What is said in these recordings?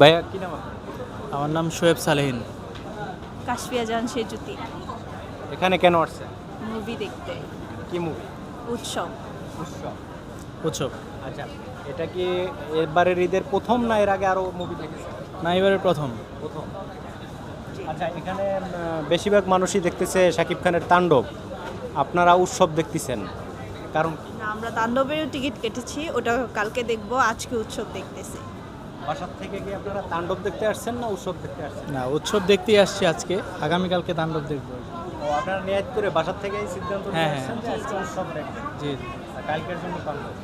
ভাইয়া কি নাম আমার নাম শোয়েব সালেহিন। কাশফিয়া জাহান সেজুতি। এখানে কেন আসছেন? মুভি দেখতে। কি মুভি? উৎসব। উৎসব। উৎসব। আচ্ছা এটা কি এবারের ঈদের প্রথম না এর আগে আরও মুভি দেখেছেন? না এবারের প্রথম। প্রথম। আচ্ছা এখানে বেশিরভাগ মানুষই দেখতেছে শাকিব খানের তাণ্ডব। আপনারা উৎসব দেখতেছেন। কারণ আমরা তাণ্ডবেরও টিকিট কেটেছি ওটা কালকে দেখব আজকে উৎসব দেখতেছি। বাসার থেকে কি আপনারা তাণ্ডব দেখতে আসছেন না উৎসব দেখতে আসছেন? না উৎসব দেখতেই আসছি আজকে। আগামীকালকে তাণ্ডব দেখব। ও আপনারা নিয়াত করে বাসার থেকে এই সিদ্ধান্ত নিয়ে হ্যাঁ, হ্যাঁ। আসছেন যে আজকে উৎসব দেখবেন? জি কালকের জন্য তাণ্ডব?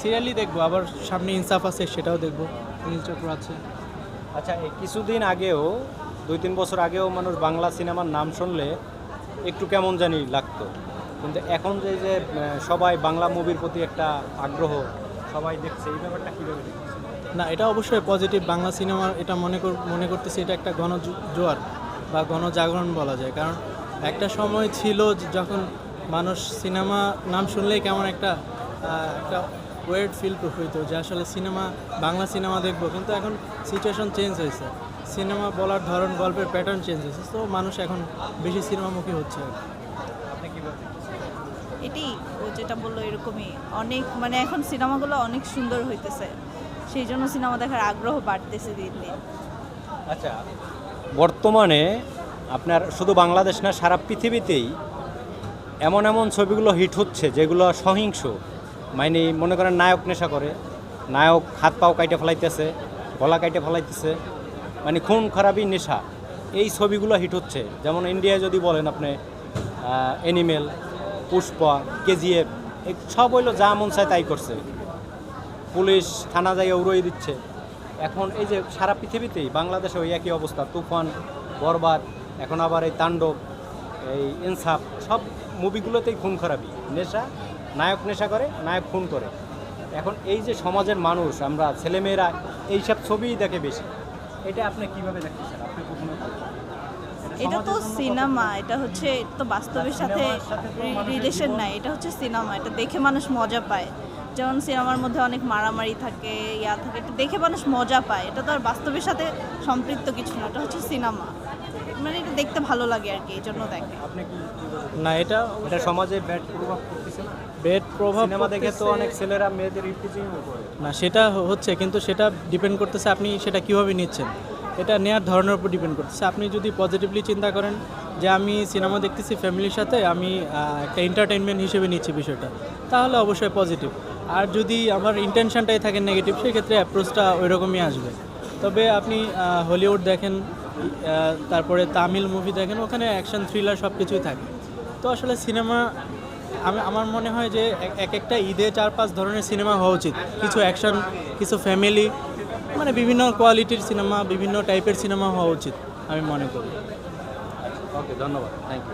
সিরিয়ালি দেখব আবার সামনে ইনসাফ আছে সেটাও দেখব। চক্র আছে। আচ্ছা কিছুদিন আগেও দুই তিন বছর আগেও মানুষ বাংলা সিনেমার নাম শুনলে একটু কেমন জানি লাগতো। কিন্তু এখন যে যে সবাই বাংলা মুভির প্রতি একটা আগ্রহ সবাই দেখছে এই ব্যাপারটা কীভাবে দেখছে? না, এটা অবশ্যই পজিটিভ বাংলা সিনেমা এটা মনে মনে করতেছি এটা একটা গণ জোয়ার বা গণজাগরণ বলা যায়। কারণ একটা সময় ছিল যখন মানুষ সিনেমা নাম শুনলেই কেমন একটা একটা ওয়েড ফিল হইতো যে আসলে সিনেমা বাংলা সিনেমা দেখব। কিন্তু এখন সিচুয়েশন চেঞ্জ হয়েছে। সিনেমা বলার ধরন, গল্পের প্যাটার্ন চেঞ্জ হয়েছে। তো মানুষ এখন বেশি সিনেমামুখী হচ্ছে। এটি ও যেটা বলল এরকমই। অনেক মানে এখন সিনেমাগুলো অনেক সুন্দর হইতেছে। সেই জন্য সিনেমা দেখার আগ্রহ বাড়তেছে দিন দিন। আচ্ছা বর্তমানে আপনার শুধু বাংলাদেশ না, সারা পৃথিবীতেই এমন এমন ছবিগুলো হিট হচ্ছে যেগুলো সহিংস। মানে মনে করেন নায়ক নেশা করে, নায়ক হাত পাও কাইটে ফেলাইতেছে, গলা কাইটে ফেলাইতেছে মানে খুন খারাপই নেশা। এই ছবিগুলো হিট হচ্ছে। যেমন ইন্ডিয়ায় যদি বলেন আপনি অ্যানিমেল পুষ্পা কেজিএফ সব হইল যা মন চায় তাই করছে। পুলিশ থানা জায়গায় উড়িয়ে দিচ্ছে। এখন এই যে সারা পৃথিবীতেই বাংলাদেশে ওই একই অবস্থা তুফান বরবাদ এখন আবার এই তাণ্ডব এই ইনসাফ সব মুভিগুলোতেই খুন খারাপি নেশা নায়ক নেশা করে নায়ক খুন করে। এখন এই যে সমাজের মানুষ আমরা ছেলেমেয়েরা এইসব ছবিই দেখে বেশি। এটা আপনি কীভাবে দেখতেছেন আপনি কখনো এটা তো সিনেমা এটা হচ্ছে তো বাস্তবের সাথে রিলেশন নাই এটা হচ্ছে সিনেমা এটা দেখে মানুষ মজা পায়। যেমন সিনেমার মধ্যে অনেক মারামারি থাকে ইয়া থাকে এটা দেখে মানুষ মজা পায়। এটা তো আর বাস্তবের সাথে সম্পৃক্ত কিছু না এটা হচ্ছে সিনেমা। মানে এটা দেখতে ভালো লাগে আর কি এই জন্য দেখে। আপনি কি না এটা এটা সমাজে ব্যাড প্রভাব পড়তেছে না? বেড প্রভাব সিনেমা দেখে তো অনেক ছেলেরা মেয়েদের করে। না সেটা হচ্ছে কিন্তু সেটা ডিপেন্ড করতেছে আপনি সেটা কীভাবে নিচ্ছেন। এটা নেওয়ার ধরনের উপর ডিপেন্ড করতেছে। আপনি যদি পজিটিভলি চিন্তা করেন যে আমি সিনেমা দেখতেছি ফ্যামিলির সাথে আমি একটা এন্টারটেনমেন্ট হিসেবে নিচ্ছি বিষয়টা তাহলে অবশ্যই পজিটিভ আর যদি আমার ইন্টেনশনটাই থাকে নেগেটিভ সেক্ষেত্রে অ্যাপ্রোচটা ওই রকমই আসবে। তবে আপনি হলিউড দেখেন তারপরে তামিল মুভি দেখেন, ওখানে অ্যাকশন থ্রিলার সব কিছুই থাকে। তো আসলে সিনেমা আমি, আমার মনে হয় যে এক- এক একটা ঈদে চার পাঁচ ধরনের সিনেমা হওয়া উচিত। কিছু অ্যাকশন কিছু ফ্যামিলি মানে বিভিন্ন কোয়ালিটির সিনেমা বিভিন্ন টাইপের সিনেমা হওয়া উচিত, আমি মনে করি। ওকে ধন্যবাদ। Thank you